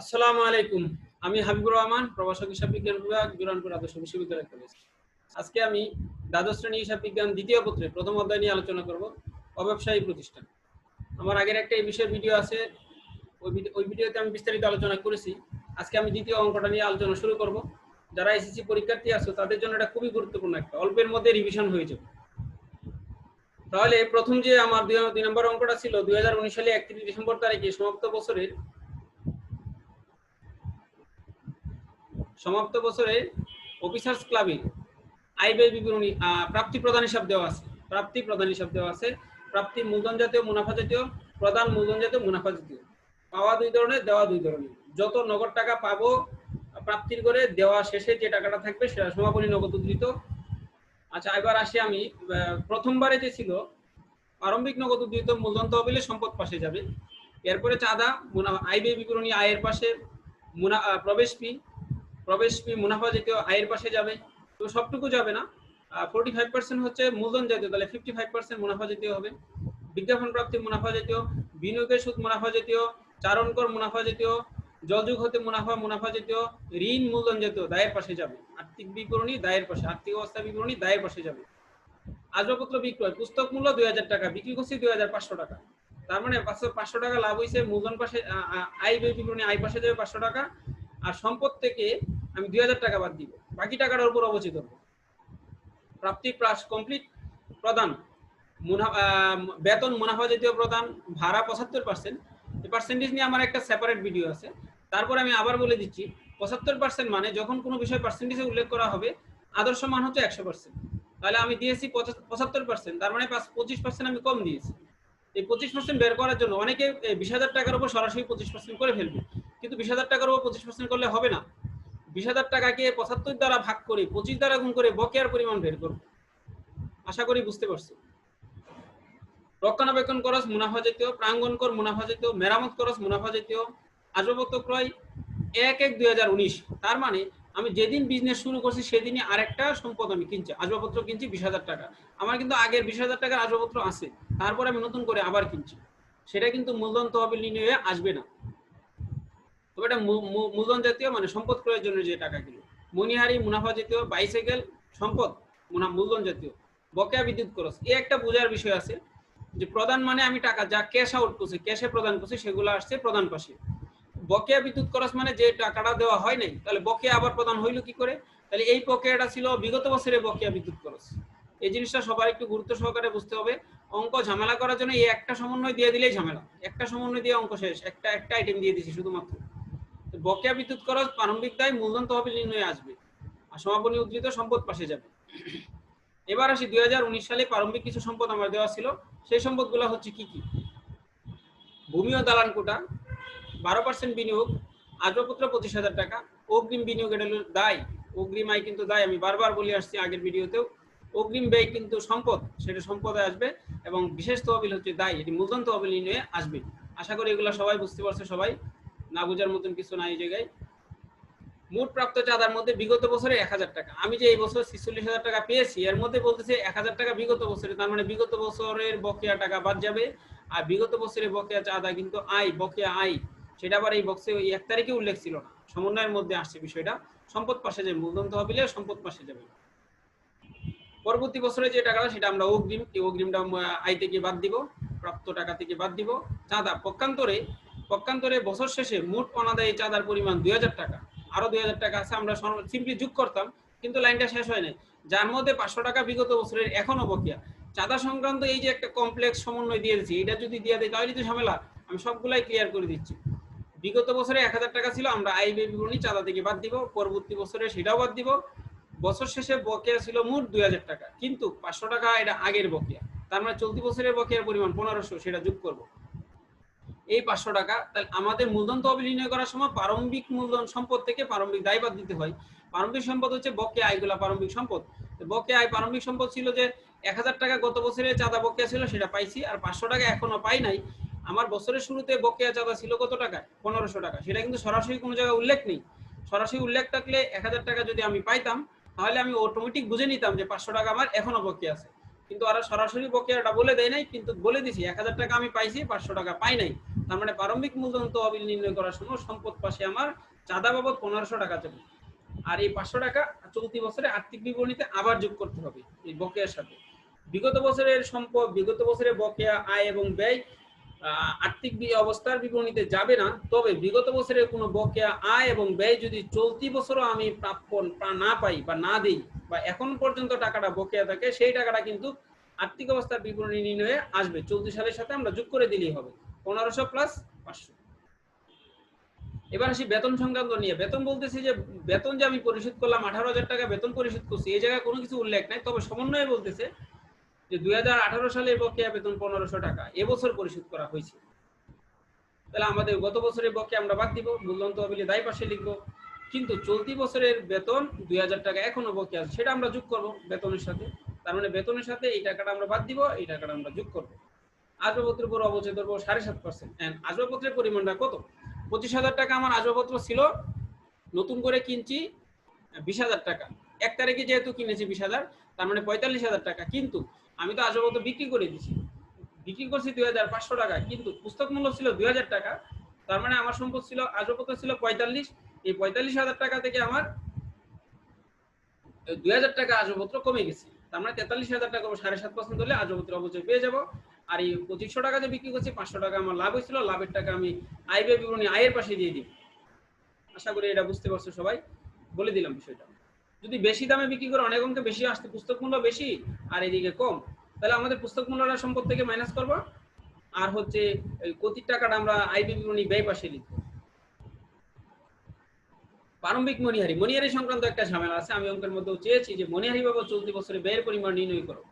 আসসালামু আলাইকুম। আমি হাবিবুর রহমান, প্রভাষক হিসাব বিজ্ঞান বিভাগ, জুরানপুর আদর্শ বিশ্ববিদ্যালয় কলেজ। আজকে আমি দ্বাদশ শ্রেণি হিসাব বিজ্ঞান দ্বিতীয় পত্রে প্রথম অধ্যায় নিয়ে আলোচনা করব, অব্যবসায়ী প্রতিষ্ঠান। আমার আগের একটা এই বিষয়ের ভিডিও আছে, ওই ওই ভিডিওতে আমি বিস্তারিত আলোচনা করেছি। আজকে আমি দ্বিতীয় অঙ্কটা নিয়ে আলোচনা শুরু করব। যারা এসএসসি পরীক্ষার্থী আছো, তাদের জন্য এটা খুবই গুরুত্বপূর্ণ একটা, অল্পের মধ্যে রিভিশন হয়ে যাবে। তাহলে প্রথম যে আমার দুই নম্বর অঙ্কটা ছিল, দুই হাজার উনিশ সালে একত্রিশ ডিসেম্বর তারিখে সমাপ্ত বছরের সমাপ্ত বছরে অফিসার্স ক্লাবে আয় ব্যয় বিবরণী প্রাপ্তি প্রদান হিসাব দেওয়া আছে। প্রাপ্তি প্রদান হিসাব দেওয়া আছে। প্রাপ্তি মূলধন জাতীয়, মুনাফা জাতীয়, প্রদান মূলধন জাতীয়, মুনাফা জাতীয়। পাওয়া দুই ধরনের, দেওয়া দুই ধরনের। যত নগদ টাকা পাবো প্রাপ্তির করে, দেওয়া শেষে যে টাকাটা থাকবে সেটা সমাপনী নগদ উদ্ধৃত। আচ্ছা এবার আসি আমি। প্রথমবারে যে ছিল, প্রারম্ভিক নগদ উদ্ধৃত মূলধন তহবিলে সম্পদ পাশে যাবে। এরপরে চাঁদা, মুনা- আয় ব্যয় বিবরণী আয়ের পাশে মুনা প্রবেশ ফি প্রবেশ ফি মুনাফা জাতীয় আয়ের পাশে যাবে। তো সবটুকু যাবে না। ফোর্টি ফাইভ পার্সেন্ট হচ্ছে মূলধন জাতীয়, তাহলে ফিফটি ফাইভ পার্সেন্ট মুনাফা জাতীয় হবে। বিজ্ঞাপন প্রাপ্তি মুনাফা জাতীয়, বিনিয়োগের সুদ মুনাফা জাতীয় চারণ কর মুনাফা জাতীয়, জলযুগ হতে মুনাফা মুনাফা জাতীয়, ঋণ মূলধন জাতীয় দায়ের পাশে যাবে। আর্থিক বিবরণী দায়ের পাশে, আর্থিক অবস্থা বিবরণী দায়ের পাশে যাবে। আসবাবপত্র বিক্রয়, পুস্তক মূল্য দুই হাজার টাকা, বিক্রি করছি দুই হাজার পাঁচশো টাকা। তার মানে পাঁচশো পাঁচশো টাকা লাভ হয়েছে মূলধন পাশে আয় বিবরণী আয় পাশে যাবে পাঁচশো টাকা। আর সম্পদ থেকে আমি দুই হাজার টাকা বাদ দিব। বাকি টাকাটার উপর অবচিত হব। প্রাপ্তি প্লাস কমপ্লিট প্রদান মুনা- আহ, বেতন মুনাফা জাতীয় প্রদান ভাড়া পঁচাত্তর পার্সেন্ট এই পার্সেন্টেজ নিয়ে আমার একটা সেপারেট ভিডিও আছে। তারপর আমি আবার বলে দিচ্ছি পঁচাত্তর পার্সেন্ট মানে যখন কোনো বিষয় পার্সেন্টেজে উল্লেখ করা হবে আদর্শ মান হচ্ছে একশো পার্সেন্ট তাহলে আমি দিয়েছি পঁচাত্তর পার্সেন্ট তার মানে পাঁচ পঁচিশ পার্সেন্ট আমি কম দিয়েছি। এই পঁচিশ পার্সেন্ট বের করার জন্য অনেকে বিশ হাজার টাকার উপর সরাসরি পঁচিশ পার্সেন্ট করে ফেলবে। কিন্তু বিশ হাজার টাকার উপর পঁচিশ পার্সেন্ট করলে হবে না। বিশ হাজার টাকাকে পঁচাত্তর দ্বারা ভাগ করে, পঁচিশ দ্বারা গুণ করে বকেয়ার পরিমাণ বের করব আশা করি বুঝতে পারছি। রক্ষণাবেক্ষণ খরচ মুনাফা জাতীয় প্রাঙ্গন কর, মুনাফা জাতীয়, মেরামত খরচ মুনাফা জাতীয় আসবাবপত্র ক্রয় এক এক দুই তার মানে আমি যেদিন বিজনেস শুরু করছি, সেদিনই আরেকটা সম্পদ আমি কিনছি আসবাবপত্র কিনছি বিশ হাজার টাকা। আমার কিন্তু আগের বিশ হাজার টাকার আসবাবপত্র আছে, তারপরে আমি নতুন করে আবার কিনছি। সেটা কিন্তু মূলধন তহবিল নিয়ে আসবে না। তবে এটা মূলধন জাতীয় মানে সম্পদ ক্রয়ের জন্য যে টাকা কিলো মনিহারি মুনাফা জাতীয়, বাইসাইকেল, সম্পদ মূলধন জাতীয়। বকেয়া বিদ্যুৎ খরচ। এই একটা বোঝার বিষয় আছে যে প্রদান মানে আমি টাকা, যা ক্যাশ আউট করছি ক্যাশে প্রদান করছি, সেগুলো আসছে প্রদান পাশে। বকেয়া বিদ্যুৎ খরচ মানে যে টাকাটা দেওয়া হয় নাই, তাহলে বকেয়া আবার প্রদান হইল কি করে? তাহলে এই বকেয়াটা ছিল বিগত বছরের বকেয়া বিদ্যুৎ খরচ। এই জিনিসটা সবার একটু গুরুত্ব সহকারে বুঝতে হবে। অঙ্ক ঝামেলা করার জন্য এই একটা সমন্বয় দিয়ে দিলেই ঝামেলা। একটা সমন্বয় দিয়ে অঙ্ক শেষ। একটা একটা আইটেম দিয়ে দিছি শুধুমাত্র। বকেয়া বিদ্যুৎ খরচ প্রারম্ভিক দায় মূলধন তহবিল নির্ণয়ে আসবে আর সমাপনী উদ্ধৃত সম্পদ পাশে যাবে। এবার আসি দুই হাজার উনিশ সালে প্রারম্ভিক কিছু সম্পদ আমার দেওয়া ছিল। সেই সম্পদগুলো হচ্ছে কি কি? ভূমি ও দালান কোটা, বারো পার্সেন্ট বিনিয়োগ আসবাবপত্র পঁচিশ হাজার টাকা, অগ্রিম বিনিয়োগ এটা দায়। অগ্রিম আয় কিন্তু দায়, আমি বারবার বলে আসছি আগের ভিডিওতেও। অগ্রিম ব্যয় কিন্তু সম্পদ, সেটা সম্পদে আসবে এবং বিশেষ তহবিল হচ্ছে দায়, এটি মূলধন তহবিল নিয়ে আসবে। আশা করি এগুলো সবাই বুঝতে পারছে সবাই। না বোঝার মতন কিছু নাই এই জায়গায়। মোট প্রাপ্ত চাঁদার মধ্যে বিগত বছরে এক হাজার টাকা। আমি যে এই বছর ছিচল্লিশ হাজার টাকা পেয়েছি, এর মধ্যে বলতেছে এক হাজার টাকা বিগত বছরে, তার মানে বিগত বছরের বকেয়া টাকা বাদ যাবে। আর বিগত বছরের বকেয়া চাঁদা কিন্তু আয়, বকেয়া আয়, সেটা আবার এই বক্সে ওই এক তারিখে উল্লেখ ছিল না। সমন্বয়ের মধ্যে আসছে বিষয়টা। সম্পদ পাশে যাবে, মূলধন তহবিলে সম্পদ পাশে যাবে। পরবর্তী বছরে যে টাকাটা, সেটা আমরা অগ্রিম অগ্রিমটা আয় থেকে বাদ দিব, প্রাপ্ত টাকা থেকে বাদ দিব। চাঁদা পক্ষান্তরে পক্ষান্তরে বছর শেষে মোট অনাদায়ী চাঁদার পরিমাণ দুই হাজার টাকা। আরও দুই হাজার টাকা আছে, আমরা সিম্পলি যোগ করতাম, কিন্তু লাইনটা শেষ হয় নাই। যার মধ্যে পাঁচশো টাকা বিগত বছরের এখনও বকেয়া। চাঁদা সংক্রান্ত এই যে একটা কমপ্লেক্স সমন্বয় দিয়ে দিচ্ছি এটা যদি দিয়ে দেয় তাহলে তো ঝামেলা। আমি সবগুলাই ক্লিয়ার করে দিচ্ছি। বিগত বছরে এক হাজার টাকা ছিল, আমরা আই ব্যয় বিবরণী চাঁদা থেকে বাদ দিব, পরবর্তী বছরে সেটাও বাদ দিব। বছর শেষে বকেয়া ছিল মোট দুই হাজার টাকা, কিন্তু পাঁচশো টাকা এটা আগের বকেয়া। তার মানে চলতি বছরের বকেয়ার পরিমাণ পনেরোশো, সেটা যোগ করব। এই পাঁচশো টাকা, তাহলে আমাদের মূলধন তহবিল নির্ণয় করার সময় প্রারম্ভিক মূলধন সম্পদ থেকে প্রারম্ভিক দায়বাদ দিতে হয়। প্রারম্ভিক সম্পদ হচ্ছে বকেয়া আয়গুলা প্রারম্ভিক সম্পদ। তো বকেয়া আয় প্রারম্ভিক সম্পদ ছিল যে এক হাজার টাকা গত বছরে চাঁদা বকেয়া ছিল, সেটা পাইছি, আর পাঁচশো টাকা এখনও পাই নাই। আমার বছরের শুরুতে বকেয়া চাঁদা ছিল কত টাকা? পনেরোশো টাকা। সেটা কিন্তু সরাসরি কোনো জায়গায় উল্লেখ নেই। সরাসরি উল্লেখ থাকলে এক হাজার টাকা যদি আমি পাইতাম, তাহলে আমি অটোমেটিক বুঝে নিতাম যে পাঁচশো টাকা আমার এখনও বকেয়া আছে। কিন্তু ওরা সরাসরি বকেয়াটা বলে দেয় নাই, কিন্তু বলে দিছি, এক হাজার টাকা আমি পাইছি, পাঁচশো টাকা পাই নাই। তার মানে প্রারম্ভিক মূলধন তহবিল নির্ণয় করার সময় সম্পদ পাশে আমার চাঁদা বাবদ পনেরোশো টাকা যাবে। আর এই পাঁচশো টাকা চলতি বছরে আর্থিক বিবরণীতে আবার যোগ করতে হবে এই বকেয়ার সাথে। বিগত বছরের সম্পদ, বিগত বছরের বকেয়া, আয় এবং ব্যয় আর্থিক অবস্থার বিবরণীতে যাবে না। তবে বিগত বছরের কোনো বকেয়া আয় এবং ব্যয় যদি চলতি বছরও আমি প্রাপ্য না পাই বা না দিই বা এখন পর্যন্ত টাকাটা বকেয়া থাকে, সেই টাকাটা কিন্তু আর্থিক অবস্থার বিবরণী নির্ণয়ে আসবে। চলতি সালের সাথে আমরা যোগ করে দিলেই হবে। পনেরোশো প্লাস পাঁচশো। এবার আসি বেতন সংক্রান্ত নিয়ে। বেতন বলতেছি যে, বেতন যে আমি পরিশোধ করলাম, আঠারো হাজার টাকা বেতন পরিশোধ করছি এই জায়গায় কোনো কিছু উল্লেখ নাই। তবে সমন্বয়ে বলতেছে যে দুই সালের বকেয়া বেতন পনেরোশো টাকা, এবছর পরিশোধ করা হয়েছে। তাহলে আমাদের গত বছরের বকে আমরা বাদ দিব মূল্যায়ন তহবিলে দায় পাশে লিখব। কিন্তু চলতি বছরের বেতন দুই হাজার টাকা এখনও বকেয়া আছে, সেটা আমরা যোগ করব বেতনের সাথে। তার মানে বেতনের সাথে এই টাকাটা আমরা বাদ দিব, এই টাকাটা আমরা যোগ করব। আসবাবপত্রের উপর অবচয় ধরবো সাড়ে সাত পার্সেন্ট আসবাবপত্রের পরিমাণটা কত? পঁচিশ হাজার টাকা আমার আসবাবপত্র ছিল, নতুন করে কিনছি, বিশ হাজার টাকা। এক তারিখে যেহেতু কিনেছি বিশ হাজার, তার মানে পঁয়তাল্লিশ হাজার টাকা। কিন্তু আমি তো আসবাবপত্র বিক্রি করে দিছি বিক্রি করছি দুই হাজার পাঁচশো টাকা, কিন্তু পুস্তক মূল্য ছিল দুই হাজার টাকা। তার মানে আমার সম্পদ ছিল আসবাবপত্র ছিল পঁয়তাল্লিশ। এই পঁয়তাল্লিশ হাজার টাকা থেকে আমার দুই হাজার টাকা আসবাবপত্র কমে গেছে। তার মানে তেতাল্লিশ হাজার টাকা সাড়ে সাত পার্সেন্ট হলে আসবাবপত্র অবচয় পেয়ে যাব। আর এই পঁচিশশো টাকা যে বিক্রি করছি, পাঁচশো টাকা আমার লাভ হয়েছিল, লাভের টাকা আমি আয় ব্যয় বিবরণী আয়ের পাশে দিয়ে দিই। আশা করি এটা বুঝতে পারছ সবাই। বলে দিলাম বিষয়টা। যদি বেশি দামে বিক্রি করে অনেক অঙ্কে বেশি আসতে পুস্তক মূল্য বেশি আর এদিকে কম, তাহলে আমাদের পুস্তক মূল্যটা সম্পদ থেকে মাইনাস করব। আর হচ্ছে কোটির টাকাটা আমরা ব্যয় বিবরণী ব্যয় পাশে লিখব। প্রারম্ভিক মনিহারি মনিহারি সংক্রান্ত একটা ঝামেলা আছে, আমি অঙ্কের মধ্যেও চেয়েছি যে মনিহারি বাবদ চলতি বছরে ব্যয়ের পরিমাণ নির্ণয় করো।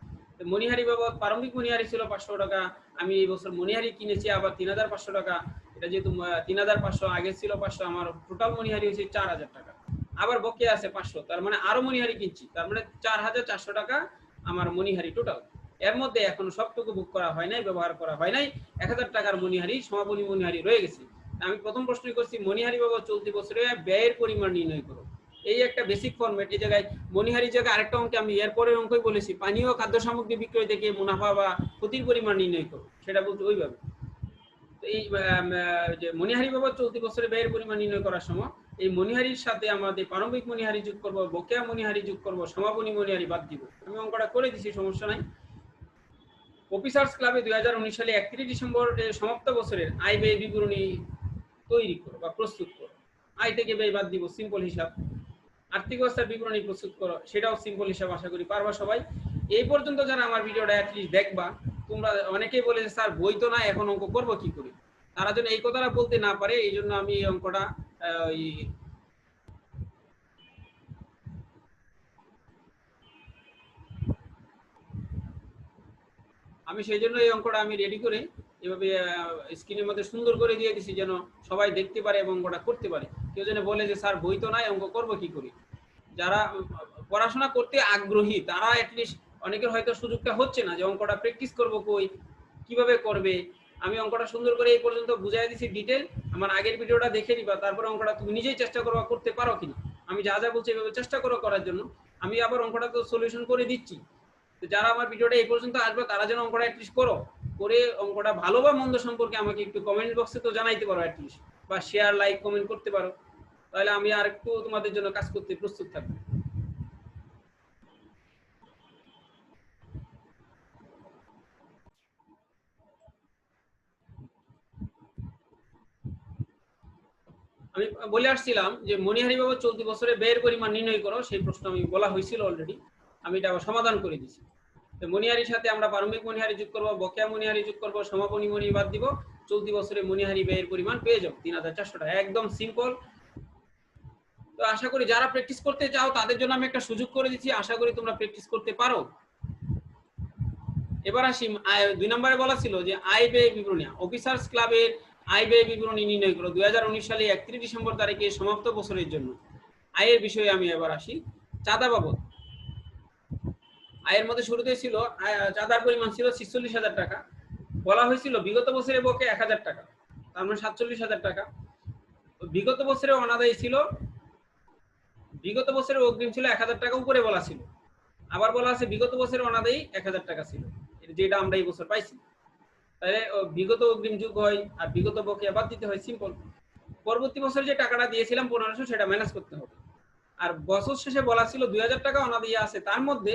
মনিহারি বাবদ প্রারম্ভিক মনিহারি ছিল পাঁচশো টাকা, আমি এই বছর মনিহারি কিনেছি আবার তিন হাজার পাঁচশো টাকা। এটা যেহেতু তিন হাজার পাঁচশো আগে ছিল পাঁচশো, আমার টোটাল মনিহারি হচ্ছে চার হাজার টাকা। আবার বকে আছে পাঁচশো। তার মানে আরও মনিহারি কিনছি। তার মানে চার হাজার চারশো টাকা আমার মনিহারি টোটাল এর মধ্যে এখনও সবটুকু বুক করা হয় নাই, ব্যবহার করা হয় নাই। এক হাজার টাকার মনিহারি সমাপনী মনিহারি রয়ে গেছে। আমি প্রথম প্রশ্নই করছি মনিহারি বাবদ চলতি বছরে ব্যয়ের পরিমাণ নির্ণয় করো। এই একটা বেসিক ফর্মেট এই জায়গায় মনিহারি জায়গায় আরেকটা অঙ্কে আমি এর পরের অঙ্কই বলেছি, পানীয় খাদ্য সামগ্রী বিক্রয় থেকে মুনাফা বা ক্ষতির পরিমাণ নির্ণয় করো। সেটা বলতে ওইভাবে। এই যে মনিহারি বাবদ চলতি বছরে ব্যয়ের পরিমাণ নির্ণয় করার সময় এই মনিহারির সাথে আমাদের প্রারম্ভিক মনিহারি যোগ করব, বকেয়া মনিহারি যোগ করব, সমাপনী মনিহারি বাদ দিব। আমি অঙ্কটা করে দিছি, সমস্যা নাই। অফিসার্স ক্লাবে দুই হাজার উনিশ সালে একত্রিশ ডিসেম্বর সমাপ্ত বছরের আয় ব্যয় বিবরণী তৈরি করো বা প্রস্তুত করো। আয় থেকে ব্যয় বাদ দিব সিম্পল হিসাব। আর্থিক অবস্থার বিবরণী প্রস্তুত করো, সেটাও সিম্পল হিসাব, আশা করি পারবা সবাই। এই পর্যন্ত যারা আমার ভিডিওটা অ্যাটলিস্ট দেখবা, তোমরা অনেকেই বলে স্যার, বই তো না এখন অঙ্ক করব কি করে? তারা যেন এই কথাটা বলতে না পারে এই জন্য আমি এই অঙ্কটা ওই আমি সেই জন্য এই অঙ্কটা আমি রেডি করে এভাবে স্ক্রিনের মধ্যে সুন্দর করে দিয়ে দিছি যেন সবাই দেখতে পারে এবং অঙ্কটা করতে পারে। কেউ যেন বলে যে, স্যার, বই তো নাই, অঙ্ক করব কি করে? যারা পড়াশোনা করতে আগ্রহী, তারা অ্যাটলিস্ট অনেকের হয়তো সুযোগটা হচ্ছে না যে, অঙ্কটা প্র্যাকটিস করব কই? কীভাবে করবে? আমি অঙ্কটা সুন্দর করে এই পর্যন্ত বুঝাই দিছি ডিটেল আমার আগের ভিডিওটা দেখে নিবা, তারপরে অঙ্কটা তুমি নিজেই চেষ্টা করবা করতে পারো কিনা। আমি যা যা বলছি এভাবে চেষ্টা করো করার জন্য। আমি আবার অঙ্কটা তো সলিউশন করে দিচ্ছি। তো যারা আমার ভিডিওটা এই পর্যন্ত আসবে, তারা যেন অঙ্কটা অ্যাটলিস্ট করো। করে অঙ্কটা ভালো বা মন্দ সম্পর্কে আমাকে একটু কমেন্ট বক্সে তো জানাইতে পারো অ্যাটলিস্ট বা শেয়ার লাইক কমেন্ট করতে পারো। তাহলে আমি আর একটু তোমাদের জন্য কাজ করতে প্রস্তুত থাকব। আমি বলে আসছিলাম যে মনিহারি বাবু চলতি বছরে ব্যয়ের পরিমাণ নির্ণয় করো, সেই প্রশ্ন আমি বলা হয়েছিল অলরেডি আমি এটা সমাধান করে দিছি। তো মনিহারির সাথে আমরা প্রারম্ভিক মনিহারি যোগ করব, বকেয়া মনিহারি যোগ করব, সমাপনী মনি বাদ দিব, চলতি বছরে মনিহারি ব্যয়ের পরিমাণ পেয়ে যাব তিন হাজার চারশো টাকা। একদম সিম্পল তো আশা করি যারা প্র্যাকটিস করতে চাও, তাদের জন্য আমি একটা সুযোগ করে দিচ্ছি। আশা করি তোমরা প্র্যাকটিস করতে পারো। এবার আসি দুই নম্বরে বলা ছিল যে আয় ব্যয় বিবরণী। অফিসার্স ক্লাবের আয় ব্যয় বিবরণী নির্ণয় করো। উনিশ সালে একত্রিশ ডিসেম্বর তারিখে সমাপ্ত বছরের জন্য। আয়ের বিষয়ে আমি এবার আসি। চাঁদা বাবদ। আয়ের মধ্যে শুরুতে ছিল চাঁদার পরিমাণ ছিল ছিচল্লিশ হাজার টাকা। বলা হয়েছিল বিগত বছরে বকে এক হাজার টাকা, তার মানে সাতচল্লিশ হাজার টাকা। বিগত বছরে অনাদায়ী ছিল, বিগত বছরে অগ্রিম ছিল এক হাজার টাকা, উপরে বলা ছিল। আবার বলা আছে বিগত বছরের অনাদায়ী এক হাজার টাকা ছিল। যেটা আমরা এই বছর পাইছি। তাহলে বিগত অগ্রিম যুগ হয় আর বিগত বকেয়া বাদ দিতে হয় সিম্পল পরবর্তী বছর যে টাকাটা দিয়েছিলাম পনেরোশো, সেটা ম্যানেজ করতে হবে। আর বছর শেষে বলা ছিল দুই হাজার টাকা অনাদায়ী আছে, তার মধ্যে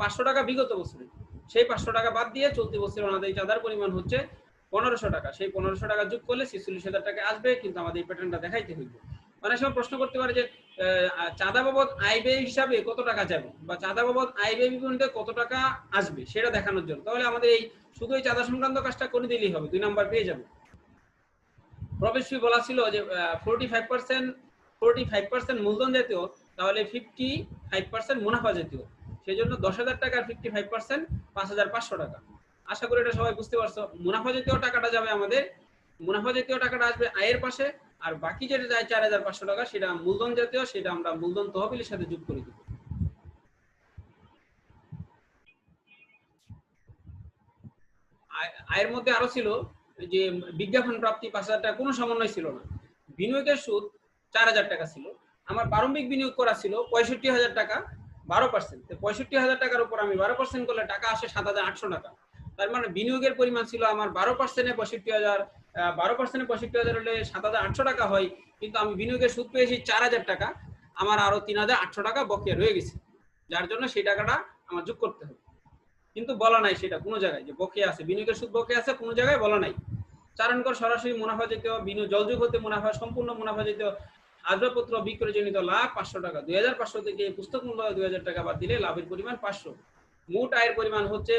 পাঁচশো টাকা বিগত বছরে। সেই পাঁচশো টাকা বাদ দিয়ে চলতি বছরের অনাদায়ী চাঁদার পরিমাণ হচ্ছে পনেরোশো টাকা। সেই পনেরোশো টাকা যোগ করলে ছেচল্লিশ হাজার টাকা আসবে, কিন্তু আমাদের এই প্যাটার্নটা দেখাইতে হইবে। অনেক সময় প্রশ্ন করতে পারে যে চাঁদা বাবদ আয় ব্যয় হিসাবে কত টাকা যাবে? বা চাঁদা বাবদ আয় ব্যয় বিবরণীতে কত টাকা আসবে? সেটা দেখানোর জন্য। তাহলে আমাদের এই শুধু এই চাঁদা সংক্রান্ত কাজটা করে দিলেই হবে, দুই নাম্বার পেয়ে যাবে। প্রবেশ বলা ছিল যে forty five percent forty five percent মূলধন জাতীয়, তাহলে ফিফটি ফাইভ পার্সেন্ট মুনাফা জাতীয়। সেই জন্য দশ হাজার টাকার ফিফটি ফাইভ পার্সেন্ট পাঁচ হাজার পাঁচশো টাকা। আশা করি এটা সবাই বুঝতে পারছ। মুনাফা জাতীয় টাকাটা যাবে আমাদের। মুনাফা জাতীয় টাকাটা আসবে আয়ের পাশে। আর বাকি যেটা যায় চার হাজার পাঁচশো টাকা, সেটা মূলধন জাতীয়, সেটা আমরা মূলধন তহবিলের সাথে যোগ করে দিব। আয়- আয়ের মধ্যে আরও ছিল যে বিজ্ঞাপন প্রাপ্তি পাঁচ হাজার টাকা, কোনো সমন্বয় ছিল না। বিনিয়োগের সুদ চার হাজার টাকা ছিল। আমার প্রারম্ভিক বিনিয়োগ করা ছিল পঁয়ষট্টি হাজার টাকা, বারো পার্সেন্ট পঁয়ষট্টি হাজার টাকার উপর আমি বারো পার্সেন্ট করলে টাকা আসে সাত হাজার আটশো টাকা। তার মানে বিনিয়োগের পরিমাণ ছিল আমার বারো পার্সেন্টে পঁয়ষট্টি হাজার বারো পার্সেন্টে পঁয়ষট্টি হাজার হলে সাত হাজার আটশো টাকা হয়, কিন্তু আমি বিনিয়োগের সুদ পেয়েছি চার হাজার টাকা, আমার আরও তিন হাজার আটশো টাকা বকেয়া রয়ে গেছে। যার জন্য সেই টাকাটা আমার যোগ করতে হবে। কিন্তু বলা নাই সেটা কোনো জায়গায় যে বকেয়া আছে। বিনিয়োগের সুদ বকেয়া আছে, কোনো জায়গায় বলা নাই। চারণকর সরাসরি মুনাফা জাতীয় বিনিয়োগ জলযোগ হতে মুনাফা, সম্পূর্ণ মুনাফা জাতীয় আসবাবপত্র বিক্রয়জনিত লাভ পাঁচশো টাকা। দুই হাজার পাঁচশো থেকে পুস্তক মূল্য দুই হাজার টাকা বাদ দিলে লাভের পরিমাণ পাঁচশো। মোট আয়ের পরিমাণ হচ্ছে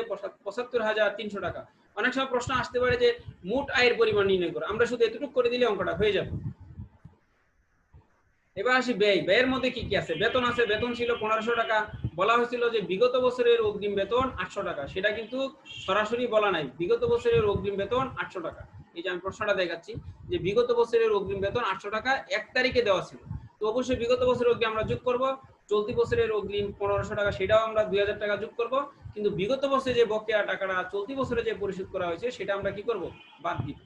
পঁচাত্তর হাজার তিনশো টাকা। অনেক সময় প্রশ্ন আসতে পারে যে, মোট আয়ের পরিমাণ নির্ণয় করো। আমরা শুধু এতটুকু করে দিলে অঙ্কটা হয়ে যাবে। এবার আসি ব্যয়। ব্যয়ের মধ্যে কি কি আছে? বেতন আছে, বেতন ছিল পনেরোশো টাকা। বলা হয়েছিল যে, বিগত বছরের অগ্রিম বেতন আটশো টাকা। সেটা কিন্তু সরাসরি বলা নাই। বিগত বছরের অগ্রিম বেতন আটশো টাকা। এই যে আমি প্রশ্নটা দেখাচ্ছি যে, বিগত বছরের অগ্রিম বেতন আটশো টাকা এক তারিখে দেওয়া ছিল। তো অবশ্যই বিগত বছরের অগ্রিম আমরা যোগ করব। চলতি বছরের অগ্রিম পনেরোশো টাকা, সেটাও আমরা দুই হাজার টাকা যোগ করব। কিন্তু বিগত বছরে যে বকেয়া টাকাটা, চলতি বছরে যে পরিশোধ করা হয়েছে, সেটা আমরা কি করব? বাদ দিব।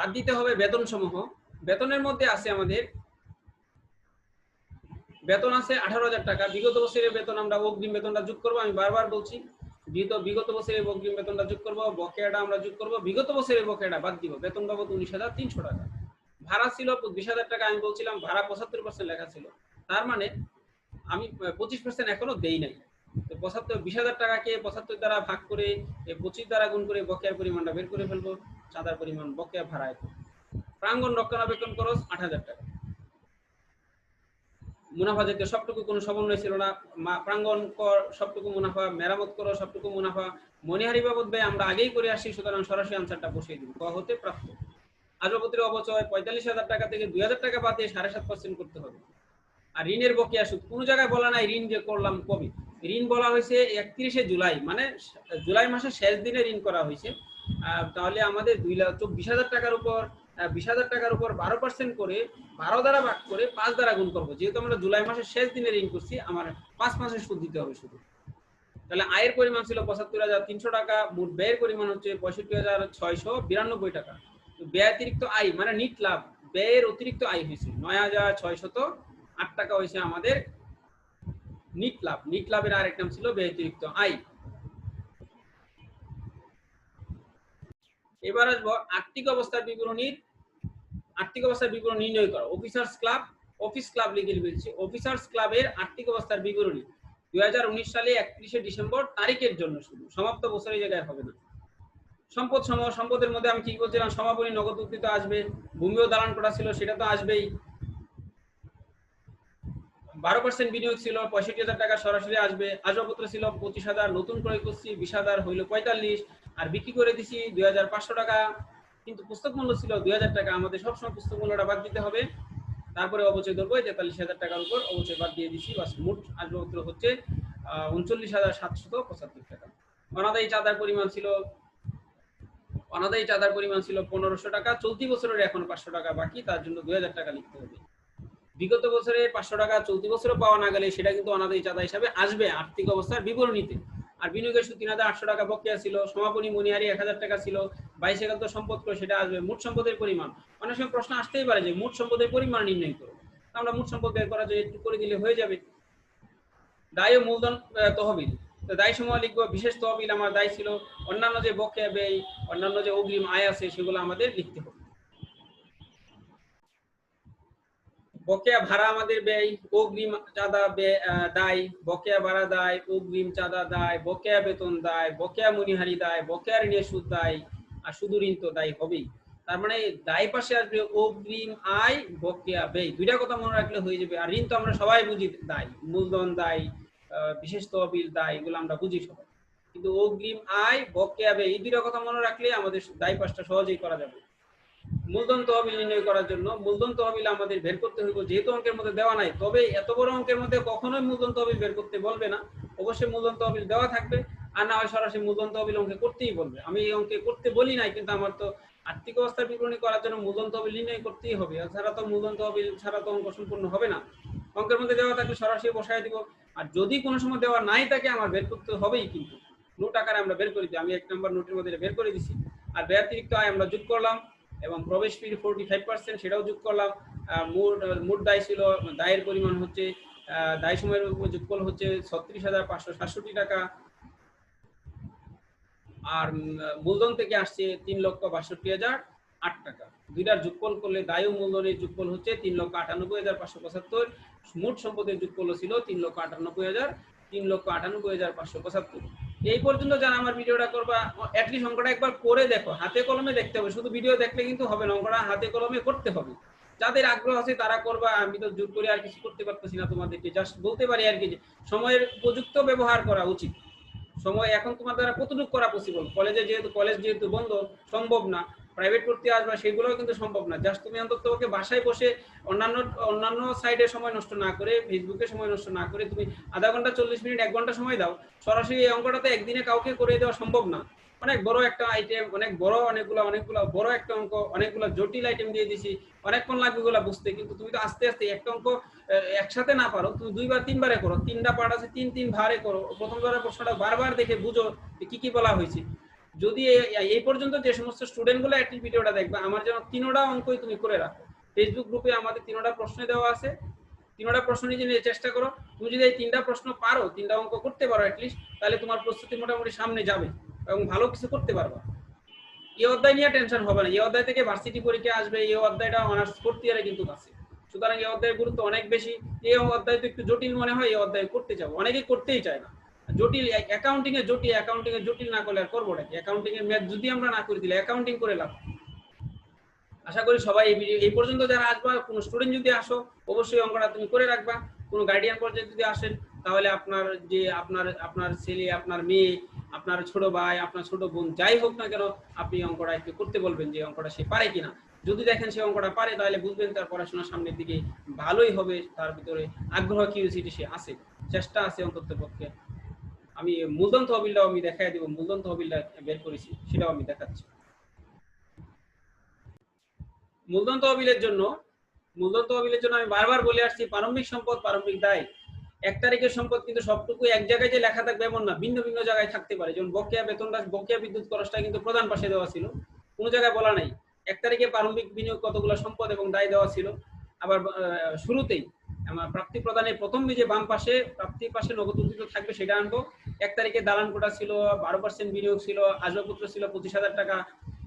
বাদ দিতে হবে বেতন সমূহ বেতনের মধ্যে আছে আমাদের, বেতন আছে আঠারো হাজার টাকা। বিগত বছরের বেতন আমরা অগ্রিম বেতনটা যোগ করব, আমি বারবার বলছি, বিগত বিগত বছরের অগ্রিম বেতনটা যোগ করব, বকেয়াটা আমরা যোগ করব, বিগত বছরের বকেয়াটা বাদ দিব। বেতন বাবদ উনিশ হাজার তিনশো টাকা। ভাড়া ছিল বিশ হাজার টাকা, আমি বলছিলাম ভাড়া পঁচাত্তর পার্সেন্ট লেখা ছিল। তার মানে আমি পঁচিশ পার্সেন্ট এখনও দেই নাই। পঁচাত্তর, বিশ হাজার টাকাকে পঁচাত্তর দ্বারা ভাগ করে পঁচিশ দ্বারা গুণ করে বকেয়ার পরিমাণটা বের করে ফেলব। চাঁদার পরিমাণ বকেয়া ভাড়ায় প্রাঙ্গন রক্ষণাবেক্ষণ খরচ আট হাজার টাকা। মুনাফা জাতীয় সবটুকু কোনো সমন্বয় ছিল না। প্রাঙ্গন কর সবটুকু মুনাফা, মেরামত করো সবটুকু মুনাফা, মনিহারি বাবদ ব্যয় আমরা আগেই করে আসি সুতরাং সরাসরি আনসারটা বসিয়ে দিব। ক হতে প্রাপ্ত। আসবাবপত্রের অবচয় পঁয়তাল্লিশ হাজার টাকা থেকে দুই হাজার টাকা বাদ সাড়ে সাত পার্সেন্ট করতে হবে। আর ঋণের বকেয়া সুদ, কোনো জায়গায় বলা নাই ঋণ যে করলাম কবে। ঋণ বলা হয়েছে একত্রিশে জুলাই মানে জুলাই মাসের শেষ দিনে ঋণ করা হয়েছে। তাহলে আমাদের দুই লাখ চব্বিশ হাজার টাকার উপর বিশ হাজার টাকার উপর বারো পার্সেন্ট করে বারো দ্বারা ভাগ করে পাঁচ দ্বারা গুণ করব। যেহেতু আমরা জুলাই মাসের শেষ দিনে ঋণ করছি, আমার পাঁচ মাসের সুদ দিতে হবে শুধু। তাহলে আয়ের পরিমাণ ছিল পঁচাত্তর হাজার তিনশো টাকা, মোট ব্যয়ের পরিমাণ হচ্ছে পঁয়ষট্টি হাজার ছয়শো বিরানব্বই টাকা। ব্যয় অতিরিক্ত আয় মানে নিট লাভ, ব্যয়ের অতিরিক্ত আয় হয়েছে। নয় হাজার ছয়শত আট টাকা হয়েছে আমাদের নিট লাভ। নিট লাভের আরেক নাম ছিল ব্যয় অতিরিক্ত আয়। এবার আসব আর্থিক অবস্থার বিবরণীর আর্থিক অবস্থার বিবরণী নির্ণয় করা। অফিসার্স ক্লাব অফিস ক্লাব লিখে লিখেছি অফিসার্স ক্লাবের আর্থিক অবস্থার বিবরণী। দুই হাজার উনিশ সালে একত্রিশে ডিসেম্বর তারিখের জন্য শুধু। সমাপ্ত বছরের জায়গায় হবে না। সম্পদ সম সম্পদের মধ্যে আমি কি বলছিলাম? সমাপনী নগদ উত্থিত আসবে, ভূমিও দালান করা ছিল, সেটা তো আসবেই। বারো পার্সেন্ট বিনিয়োগ ছিল, পঁয়ষট্টি হাজার টাকা সরাসরি আসবে। আসবাবপত্র ছিল, পঁচিশ হাজার, নতুন ক্রয় করছি বিশ হাজার হইল পঁয়তাল্লিশ। আর বিক্রি করে দিছি দুই হাজার পাঁচশো টাকা। কিন্তু পুস্তক মূল্য ছিল দুই হাজার টাকা। আমাদের সবসময় পুস্তক মূল্যটা বাদ দিতে হবে। তারপরে অবচয় ধরবো তেতাল্লিশ হাজার টাকার উপর অবচয় বাদ দিয়ে দিছি। বাস মোট আসবাবপত্র হচ্ছে উনচল্লিশ হাজার সাতশত পঁচাত্তর টাকা। অনাদায়ী চাঁদার পরিমাণ ছিল, অনাদায়ী চাঁদার পরিমাণ ছিল পনেরোশো টাকা। চলতি বছরের এখন পাঁচশো টাকা বাকি, তার জন্য দুই হাজার টাকা লিখতে হবে। বিগত বছরে পাঁচশো টাকা, চলতি বছরে পাওয়া না গেলে সেটা কিন্তু অনাদায়ী চাঁদা হিসাবে আসবে আর্থিক অবস্থার বিবরণীতে। আর বিনিয়োগের সুদ তিন হাজার আটশো টাকা বকেয়া ছিল, সমাপনী মনিহারি এক হাজার টাকা ছিল, বাইশ একাত্তর সম্পদ করে সেটা আসবে। মোট সম্পদের পরিমাণ। অনেক সময় প্রশ্ন আসতেই পারে যে মোট সম্পদের পরিমাণ নির্ণয় করো। আমরা মোট সম্পদ বের করার জন্য একটু করে দিলে হয়ে যাবে। দায় ও মূলধন তহবিল। তো দায় সময় লিখব, বিশেষ তহবিল আমার দায় ছিল। অন্যান্য যে বকেয়া ব্যয়, অন্যান্য যে অগ্রিম আয় আছে, সেগুলো আমাদের লিখতে হবে। বকেয়া ভাড়া আমাদের ব্যয়, অগ্রিম চাঁদা দায়, বকেয়া ভাড়া দায়, অগ্রিম চাঁদা দায়, বকেয়া বেতন দায়, বকেয়া মনিহারি দায়, বকেয়া ঋণের সুদ দায়, আর শুধু ঋণ তো দায় হবেই। তার মানে দায় পাশে আসবে অগ্রিম আয়, বকেয়া ব্যয়। দুইটা কথা মনে রাখলে হয়ে যাবে। আর ঋণ তো আমরা সবাই বুঝি দায়। মূলধন দায় বিশেষ তহবিল দায়, এগুলো আমরা বুঝি সবাই। কিন্তু অগ্রিম আয়, বকেয়া ব্যয়, এই দুইটা কথা মনে রাখলে আমাদের দায় পাশটা সহজেই করা যাবে। মূলধন তহবিল নির্ণয় করার জন্য মূলধন তহবিল আমাদের বের করতে হইব। যেহেতু অঙ্কের মধ্যে দেওয়া নাই, তবে এত বড় অঙ্কের মধ্যে কখনোই মূলধন তহবিল বের করতে বলবে না। অবশ্যই মূলধন তহবিল দেওয়া থাকবে, আর না হয় সরাসরি মূলধন তহবিল অঙ্কে করতেই বলবে। আমি এই অঙ্কে করতে বলি নাই, কিন্তু আমার তো আর্থিক অবস্থার বিবরণী করার জন্য মূলধন তহবিল নির্ণয় করতেই হবে। এছাড়া তো মূলধন তহবিল ছাড়া তো অঙ্ক সম্পূর্ণ হবে না। অঙ্কের মধ্যে দেওয়া থাকলে সরাসরি বসায় দিব। আর যদি কোনো সময় দেওয়া নাই তাকে আমার বের করতে হবেই কিন্তু। নোট আকারে আমরা বের করে দিই। আমি এক নম্বর নোটের মধ্যে বের করে দিছি। আর ব্যতিরিক্ত আয় আমরা যোগ করলাম। এবং প্রবেশ ফি ফোরটি ফাইভ পার্সেন্ট সেটাও যোগ করলাম। মোট মোট দায় ছিল, দায়ের পরিমাণ হচ্ছে দায় সময়ের যোগফল হচ্ছে ছত্রিশ হাজার পাঁচশো সাতষট্টি টাকা। আর মূলধন থেকে আসছে তিন লক্ষ বাষট্টি হাজার আট টাকা। দুইটার যোগফল করলে দায় ও মূলধনের যোগফল হচ্ছে তিন লক্ষ আটানব্বই হাজার পাঁচশো পঁচাত্তর। মোট সম্পদের যোগফল ছিল তিন লক্ষ আটানব্বই হাজার, তিন লক্ষ আটানব্বই হাজার পাঁচশো পঁচাত্তর। এই পর্যন্ত যারা আমার ভিডিওটা করবা অ্যাটলিস্ট অঙ্কটা একবার করে দেখো। হাতে কলমে দেখতে হবে। শুধু ভিডিও দেখলে কিন্তু হবে না, অঙ্কটা হাতে কলমে করতে হবে। যাদের আগ্রহ আছে তারা করবা। আমি তো জোর করে আর কিছু করতে পারতেছি না তোমাদেরকে। জাস্ট বলতে পারি আর কি যে, সময়ের উপযুক্ত ব্যবহার করা উচিত। সময় এখন তোমার দ্বারা কতটুকু করা পসিবল কলেজে যেহেতু কলেজ যেহেতু বন্ধ, সম্ভব না। প্রাইভেট পড়তে আসবা সেগুলোও কিন্তু সম্ভব না। জাস্ট তুমি অন্তত ওকে বাসায় বসে অন্যান্য অন্যান্য সাইডে সময় নষ্ট না করে ফেসবুকে সময় নষ্ট না করে তুমি আধা ঘণ্টা চল্লিশ মিনিট, এক ঘণ্টা সময় দাও। সরাসরি এই অঙ্কটা তো একদিনে কাউকে করে দেওয়া সম্ভব না। অনেক বড় একটা আইটেম অনেক বড় অনেকগুলো অনেকগুলো বড় একটা অঙ্ক, অনেকগুলো জটিল আইটেম দিয়ে দিছি, অনেকক্ষণ লাগবে গুলা বুঝতে, কিন্তু তুমি তো আস্তে আস্তে একটা অঙ্ক একসাথে না পারো, তুমি দুইবার, তিনবারে করো। তিনটা পার্ট আছে, তিন তিন ভারে করো। প্রথমবারের প্রশ্নটা বারবার দেখে বুঝো কি কি বলা হয়েছে। যদি এই- পর্যন্ত যে সমস্ত স্টুডেন্টগুলো একটি ভিডিওটা দেখবে, আমার যেন তিনোটা অঙ্কই তুমি করে রাখো। ফেসবুক গ্রুপে আমাদের তিনোটা প্রশ্ন দেওয়া আছে। তিনোটা প্রশ্ন নিজে চেষ্টা করো। তুমি যদি এই তিনটা প্রশ্ন পারো, তিনটা অঙ্ক করতে পারো অ্যাটলিস্ট তাহলে তোমার প্রস্তুতি মোটামুটি সামনে যাবে এবং ভালো কিছু করতে পারবা। এই অধ্যায় নিয়ে টেনশন হবে না। এই অধ্যায় থেকে ভার্সিটি পরীক্ষা আসবে, এই অধ্যায়টা অনার্স ফোর্থ ইয়ারে কিন্তু আছে। সুতরাং এই অধ্যায়ের গুরুত্ব অনেক বেশি। এই অধ্যায় তো একটু জটিল মনে হয়, এই অধ্যায় করতে চাও। অনেকেই করতেই চায় না। জটিল অ্যাকাউন্টিং এ জটিল অ্যাকাউন্টিং এ জটিল না করলে আর করব নাকি? অ্যাকাউন্টিং এর ম্যাথ যদি আমরা না করে দিলে অ্যাকাউন্টিং করে লাভ আশা করি সবাই এই ভিডিও এই পর্যন্ত যারা আসবা, কোনো স্টুডেন্ট যদি আসো, অবশ্যই অঙ্কটা তুমি করে রাখবা। কোনো গার্ডিয়ান পর্যায়ে যদি আসেন, তাহলে আপনার যে আপনার আপনার ছেলে, আপনার মেয়ে, আপনার ছোট ভাই, আপনার ছোট বোন, যাই হোক না কেন, আপনি অঙ্কটা একটু করতে বলবেন যে অঙ্কটা সে পারে কিনা। যদি দেখেন সে অঙ্কটা পারে, তাহলে বুঝবেন তার পড়াশোনার সামনের দিকে ভালোই হবে, তার ভিতরে আগ্রহ কিউরিসিটি সে আছে। চেষ্টা আছে অন্তত পক্ষে আমি মূলধন তহবিলটাও আমি দেখাই দিব মূলধন তহবিলটা বের করেছি, সেটাও আমি দেখাচ্ছি। মূলধন তহবিলের জন্য মূলধন তহবিলের জন্য আমি বারবার বলে আসছি, প্রারম্ভিক সম্পদ, প্রারম্ভিক দায়। এক তারিখের সম্পদ কিন্তু সবটুকু এক জায়গায় যে লেখা থাকবে এমন না, ভিন্ন ভিন্ন জায়গায় থাকতে পারে। যেমন বকেয়া বেতনটা বকেয়া বিদ্যুৎ খরচটা কিন্তু প্রধান পাশে দেওয়া ছিল। কোনো জায়গায় বলা নাই। এক তারিখে প্রারম্ভিক বিনিয়োগ কতগুলো সম্পদ এবং দায় দেওয়া ছিল। আবার শুরুতেই আমার প্রাপ্তি প্রদানের প্রথম যে বাম পাশে, প্রাপ্তির পাশে নগদ উদ্ভিদ থাকবে সেটা আনব। এক তারিখে দালান কোটা ছিল, বারো পার্সেন্ট বিনিয়োগ ছিল, আসবাবপত্র ছিল পঁচিশ হাজার টাকা।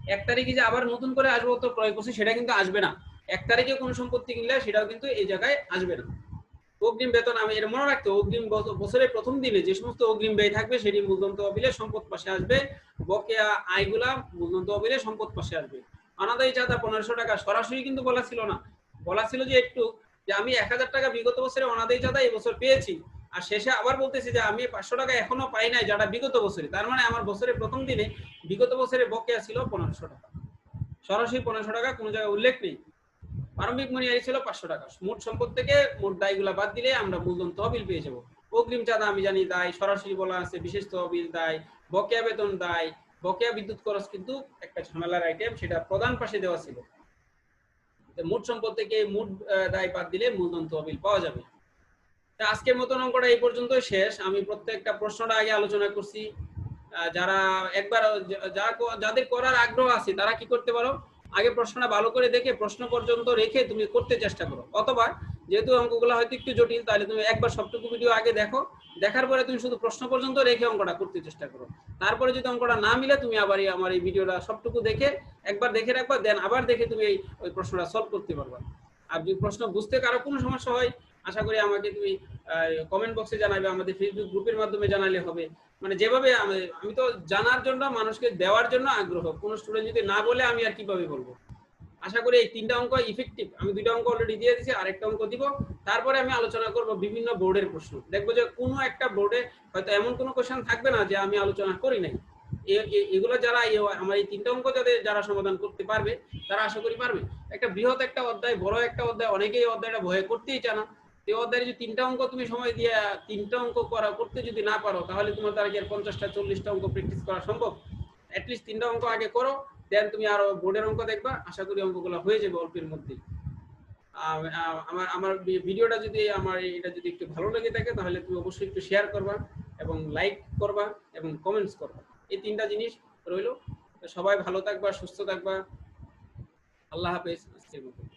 এক তারিখে যে আবার নতুন করে আসবাবপত্র ক্রয় করছে, সেটা কিন্তু আসবে না। এক তারিখে কোনো সম্পত্তি কিনলে সেটাও কিন্তু এই জায়গায় আসবে না। অগ্রিম বেতন আমি এটা মনে রাখতে অগ্রিম বছ- বছরের প্রথম দিনে যে সমস্ত অগ্রিম ব্যয় থাকবে, সেটি মূলধন তহবিলে সম্পদ পাশে আসবে। বকেয়া আয়গুলা মূলধন তহবিলে সম্পদ পাশে আসবে। অনাদায়ী চাঁদা পনেরোশো টাকা, সরাসরি কিন্তু বলা ছিল না। বলা ছিল যে একটু, যে আমি এক হাজার টাকা বিগত বছরে অনাদায়ী চাঁদা এবছর পেয়েছি। আর শেষে আবার বলতেছি যে আমি পাঁচশো টাকা এখনও পাই নাই, যারা বিগত বছরে, তার মানে আমার বছরের প্রথম দিনে বিগত বছরে বকেয়া ছিল পনেরোশো টাকা। সরাসরি পনেরোশো টাকা কোনো জায়গায় উল্লেখ নেই। প্রারম্ভিক মনিহারি ছিল পাঁচশো টাকা। মোট সম্পদ থেকে মোট দায়গুলা বাদ দিলে আমরা মূলধন তহবিল পেয়ে যাব। অগ্রিম চাঁদা আমি জানি দায়, সরাসরি বলা আছে বিশেষ তহবিল দায়, বকেয়া বেতন দায়, বকেয়া বিদ্যুৎ খরচ কিন্তু একটা ঝামেলার আইটেম সেটা প্রধান পাশে দেওয়া ছিল। মোট সম্পদ থেকে মোট দায় বাদ দিলে মূলধন তহবিল পাওয়া যাবে। আজকের মতন অঙ্কটা এই পর্যন্তই শেষ। আমি প্রত্যেকটা প্রশ্নটা আগে আলোচনা করছি। যারা একবার, যা- যা যাদের করার আগ্রহ আছে, তারা কি করতে পারো? আগে প্রশ্নটা ভালো করে দেখে প্রশ্ন পর্যন্ত রেখে তুমি করতে চেষ্টা করো। অথবা যেহেতু অঙ্কগুলো হয়তো একটু জটিল, তাহলে তুমি একবার সবটুকু ভিডিও আগে দেখো। দেখার পরে তুমি শুধু প্রশ্ন পর্যন্ত রেখে অঙ্কটা করতে চেষ্টা করো। তারপরে যদি অঙ্কটা না মিলে, তুমি আবার আমার এই ভিডিওটা সবটুকু দেখে একবার দেখে রাখবা দেন আবার দেখে তুমি এই, ওই প্রশ্নটা সলভ করতে পারবা। আর যদি প্রশ্ন বুঝতে কারও কোনো সমস্যা হয় আশা করি আমাকে তুমি কমেন্ট বক্সে জানাবে আমাদের ফেসবুক গ্রুপের মাধ্যমে জানালে হবে। মানে যেভাবে আমি তো জানার জন্য, মানুষকে দেওয়ার জন্য আগ্রহ। কোনো স্টুডেন্ট যদি না বলে, আমি আর কীভাবে বলব? আশা করি এই তিনটা অঙ্ক ইফেক্টিভ আমি দুইটা অঙ্ক অলরেডি দিয়ে দিয়েছি, আরেকটা অঙ্ক দিব। তারপরে আমি আলোচনা করব বিভিন্ন বোর্ডের প্রশ্ন। দেখব যে কোনো একটা বোর্ডে হয়তো এমন কোনো কোশ্চেন থাকবে না যে আমি আলোচনা করি নাই। এগুলো যারা আমার এই তিনটা অঙ্ক যাদের, যারা সমাধান করতে পারবে, তারা আশা করি পারবে। একটা বৃহৎ একটা অধ্যায়, বড় একটা অধ্যায়, অনেকেই অধ্যায়টা ভয় করতেই চায় না। এই অধ্যায়ে যদি তিনটা অঙ্ক তুমি সময় দিয়ে তিনটা অঙ্ক করা, করতে যদি না পারো, তাহলে তোমার কি আর পঞ্চাশটা, চল্লিশটা অঙ্ক প্র্যাকটিস করা সম্ভব। অ্যাটলিস্ট তিনটা অঙ্ক আগে করো দেন তুমি আরও বোর্ডের অঙ্ক দেখবা। আশা করি অঙ্কগুলো হয়ে যাবে অল্পের মধ্যে আম- আম- আমার আমার ভিডিওটা যদি, আমার এটা যদি একটু ভালো লেগে থাকে, তাহলে তুমি অবশ্যই একটু শেয়ার করবা এবং লাইক করবা এবং কমেন্টস করবা। এই তিনটা জিনিস রইল। সবাই ভালো থাকবা, সুস্থ থাকবা। আল্লাহ হাফেজ। আজকের মতো।